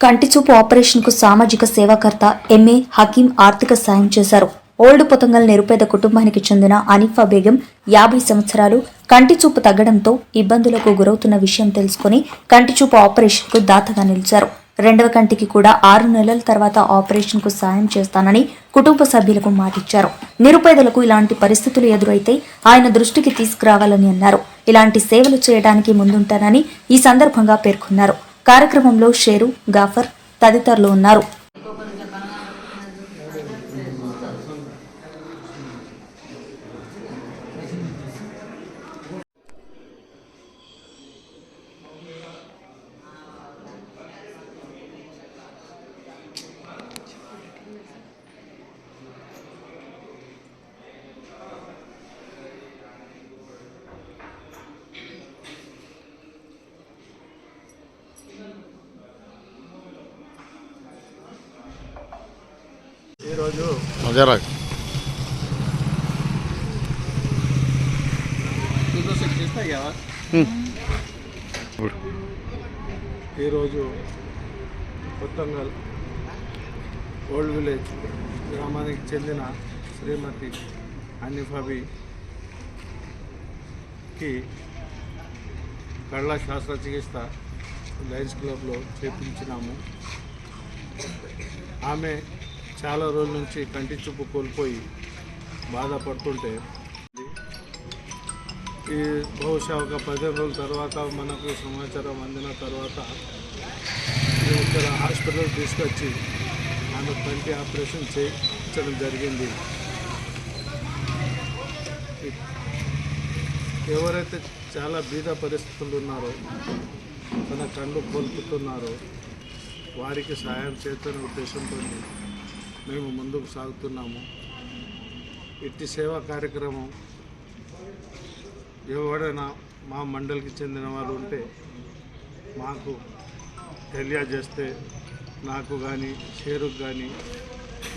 కంటిచూపు ఆపరేషన్కు సామాజిక సేవాకర్త ఎంఏ హకీం ఆర్థిక సాయం చేశారు. ఓల్డ్ పొతంగల్ నిరుపేద కుటుంబానికి చెందిన అనిఫా బేగం యాభై సంవత్సరాలు కంటిచూపు తగ్గడంతో ఇబ్బందులకు గురవుతున్న విషయం తెలుసుకుని కంటిచూపు ఆపరేషన్కు దాతగా నిలిచారు. రెండవ కంటికి కూడా ఆరు నెలల తర్వాత ఆపరేషన్కు సాయం చేస్తానని కుటుంబ సభ్యులకు మాటిచ్చారు. నిరుపేదలకు ఇలాంటి పరిస్థితులు ఎదురైతే ఆయన దృష్టికి తీసుకురావాలని అన్నారు. ఇలాంటి సేవలు చేయడానికి ముందుంటానని ఈ సందర్భంగా పేర్కొన్నారు. కార్యక్రమంలో షేరు గాఫర్ తదితరులు ఉన్నారు. ఈరోజు మజారా ఈరోజు కొత్తంగల్ ఓల్డ్ విలేజ్ గ్రామానికి చెందిన శ్రీమతి హనీఫాబీకి కళ్ళ శస్త్రచికిత్స లయన్స్ క్లబ్లో చేపించినాము. ఆమె చాలా రోజుల నుంచి కంటి చూపు కోల్పోయి బాధపడుతుంటే ఈ బహుశా ఒక పదిహేను రోజుల తర్వాత మనకు సమాచారం అందిన తర్వాత ఇక్కడ హాస్పిటల్ తీసుకొచ్చి ఆమె కంటి ఆపరేషన్ చేయించడం జరిగింది. ఎవరైతే చాలా బీద పరిస్థితులు ఉన్నారో తన కళ్ళు కోల్పుతున్నారో వారికి సహాయం చేస్తున్న ఉద్దేశంతో మేము ముందుకు సాగుతున్నాము. ఇట్టి సేవా కార్యక్రమం ఎవరైనా మా మండలికి చెందిన వారు ఉంటే మాకు తెలియజేస్తే నాకు కానీ షేరుకు కానీ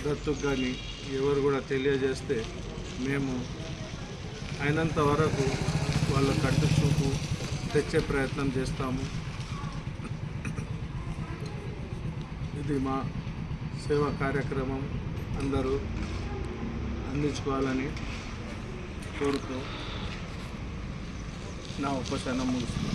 దత్తుకు కానీ ఎవరు కూడా తెలియజేస్తే మేము అయినంత వరకు వాళ్ళ కట్టు చూపు తెచ్చే ప్రయత్నం చేస్తాము. ఇది మా సేవా కార్యక్రమం అందరూ అందించుకోవాలని కోరుతూ నా ఉపశమనం ముగిస్తుంది